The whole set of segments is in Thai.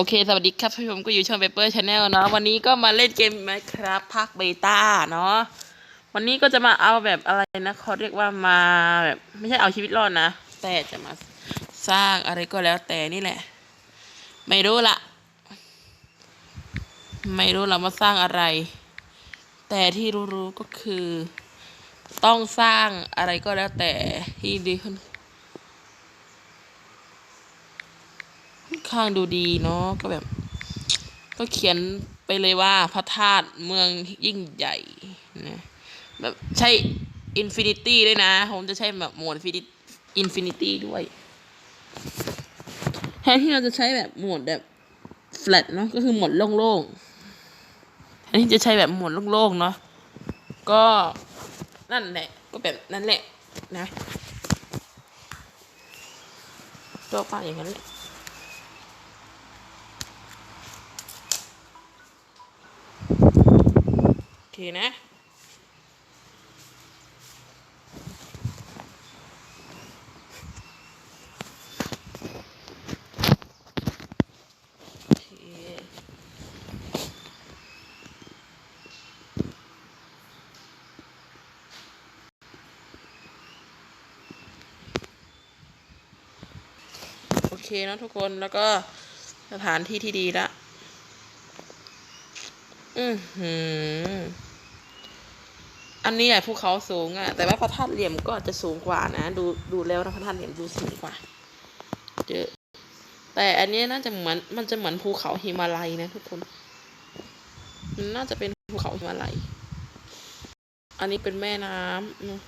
โอเค สวัสดีครับผู้ชมก็อยู่ช่องเปเปอร์ชาแนลเนาะวันนี้ก็มาเล่นเกมไหมครับภาคเบต้าเนาะวันนี้ก็จะมาเอาแบบอะไรนะเขาเรียกว่ามาแบบไม่ใช่เอาชีวิตรอดนะ แต่จะมาสร้างอะไรก็แล้วแต่นี่แหละ ไม่รู้ละไม่รู้เรามาสร้างอะไร แต่ที่รู้ๆก็คือ ต้องสร้างอะไรก็แล้วแต่ที่ดีขึ้น ค่อน ข้างดูดีเนาะก็แบบ ก็เขียนไปเลยว่าพระธาตุเมืองยิ่งใหญ่นะแบบใช่อินฟินิตี้ด้วยนะผมจะใช้แบบโหมดอินฟินิตี้ด้วยแทนที่เราจะใช้แบบโหมดแบบแฟลตเนาะก็คือโหมดโล่งๆแทนที่จะใช้แบบโหมดโล่งๆเนาะก็นั่นแหละ ก็แบบนั่นแหละนะตัวปาอย่างนั้นแหละ โอ เคนะโอเคโอเคนะทุกคนแล้วก็สถานที่ที่ดีละ อือหือ อันนี้ใหญ่ภูเขาสูงอะ่ะ แต่ว่าพระธาตุเหลี่ยมก็จะสูงกว่านะ ดูดูแล้วนะพระธาตุเหลี่ยมดูสูงกว่าเยอะแต่อันนี้น่าจะเหมือนมันจะเหมือนภูเขาหิมาลัยนะทุกคน มันน่าจะเป็นภูเขาหิมาลัย อันนี้เป็นแม่น้ำอืม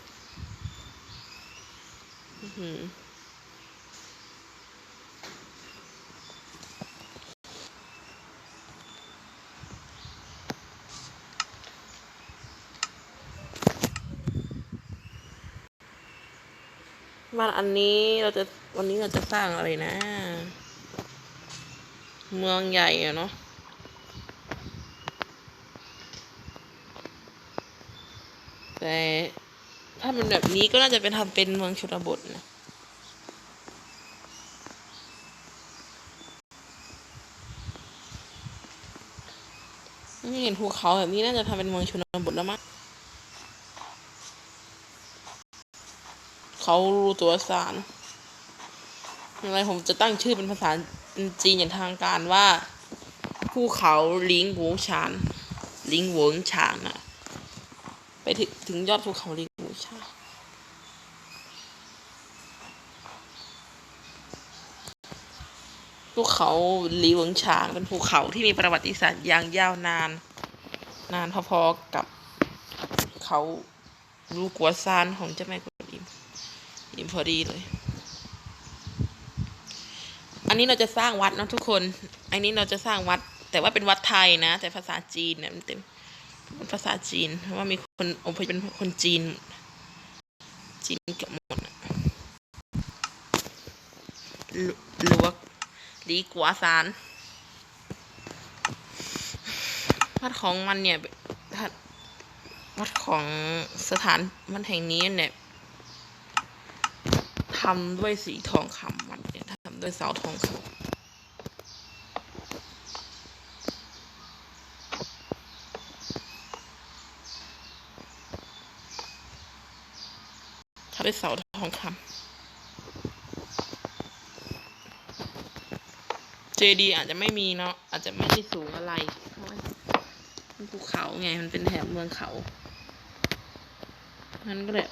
อื้อหือ มาอันนี้เราจะวันนี้เราจะสร้างอะไรนะ เมืองใหญ่อะเนาะแต่ถ้าเป็นแบบนี้ก็น่าจะเป็นทำเป็นเมืองชนบทนะไม่เห็นภูเขาแบบนี้น่าจะทำเป็นเมืองชนบทแล้วมั้ง เขารู้ตัวสารอะไรผมจะตั้งชื่อเป็นภาษาจีนอย่างทางการว่าภูเขาลิงหวงชานลิงหวงชานอะไปถึงถึงยอดภูเขาลิงหวงชานภูเขาลีหวงชางเป็นภูเขาที่มีประวัติศาสตร์ยางยาวนาน นานพอๆกับเขาลูกัวซานของเจ้าแม่กวน พอดีเลย อันนี้เราจะสร้างวัดนอะทุกคน อันนี้เราจะสร้างวัด แต่ว่าเป็นวัดไทยนะ แต่ภาษาจีนเนี่ยมันเต็มเป็นภาษาจีน เพราะว่ามีคนอพยพเป็นคนจีน จีนเกือบหมดลวกลีกัวซานวัดของมันเนี่ยวัดของสถานมันแห่งนี้เนี่ย ทำด้วยสีทองคำวัดเนี่ยทำด้วยเสาทองคำทำด้วยเสาทองคำเจดีอาจจะไม่มีเนาะอาจจะไม่ได้สูงอะไรเพราะว่ามันภูเขาไงมันเป็นแถบเมืองเขา นั้นก็เลย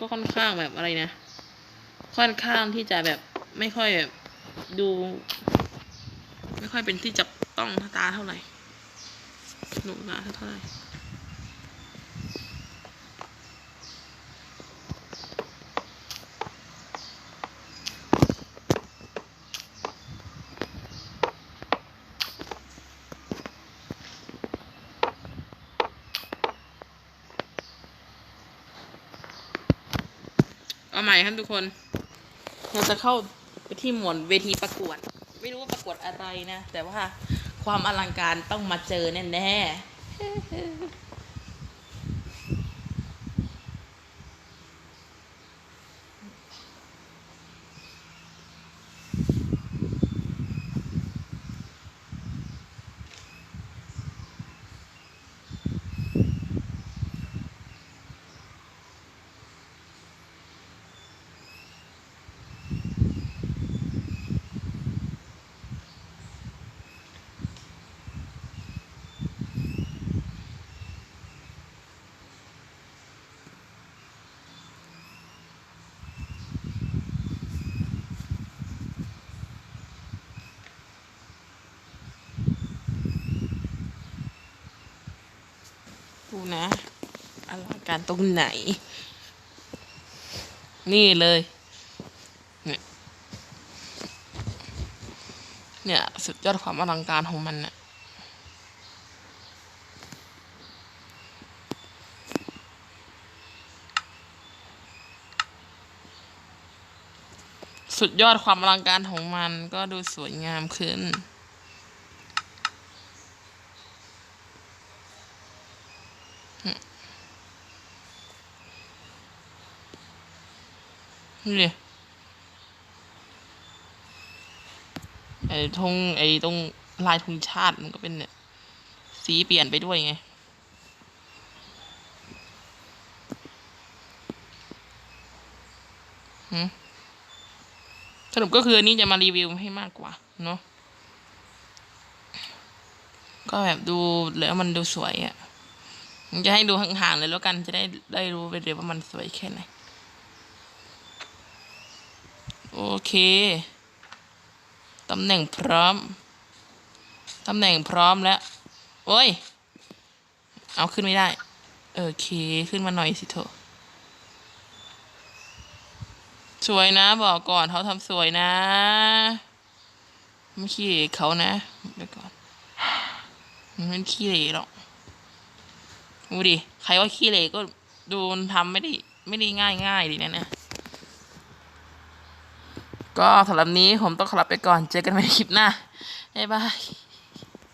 ก็ค่อนข้างแบบอะไรนะ ค่อนข้างที่จะแบบไม่ค่อยแบบดู ไม่ค่อยเป็นที่จับต้องตาเท่าไหร่หนุกหนาเท่าไหร่าใหม่ครับทุกคน เราจะเข้าไปที่หมวดเวทีประกวด ไม่รู้ว่าประกวดอะไรนะ แต่ว่าความอลังการต้องมาเจอแน่ๆ นะอลังการตรงไหน นี่เลย เนี่ยเนี่ยสุดยอดความอลังการของมันน่ะสุดยอดความอลังการของมันก็ดูสวยงามขึ้น นี่ดิไอ้ธงไอ้ตรงลายธงชาติมันก็เป็นเนี่ยสีเปลี่ยนไปด้วยไงสรุปก็คืออันนี้จะมารีวิวให้มากกว่า เนอะก็แบบดูแล้วมันดูสวยอะ่ะจะให้ดูห่างๆเลยแล้วกันจะได้ได้รู้ไปเลยว่ามันสวยแค่ไหน โอเคตำแหน่งพร้อมตำแหน่งพร้อมแล้วโอ้ย เอาขึ้นไม่ได้ โอเค ขึ้นมาหน่อยสิเถอะสวยนะ บอกก่อนเขาทำสวยนะ ไม่ขี้เหร่เขานะเดี๋ยวก่อนมันขี้เหร่หรอกดูดิ ใครว่าขี้เหร่ก็ดูมันทำไม่ได้ ไม่ได้ง่ายง่ายดีนะเนี่ย ก็สำหรับนี้ผมต้องขอลาไปก่อน เจอกันใหม่ในคลิปหน้าบ๊ายบาย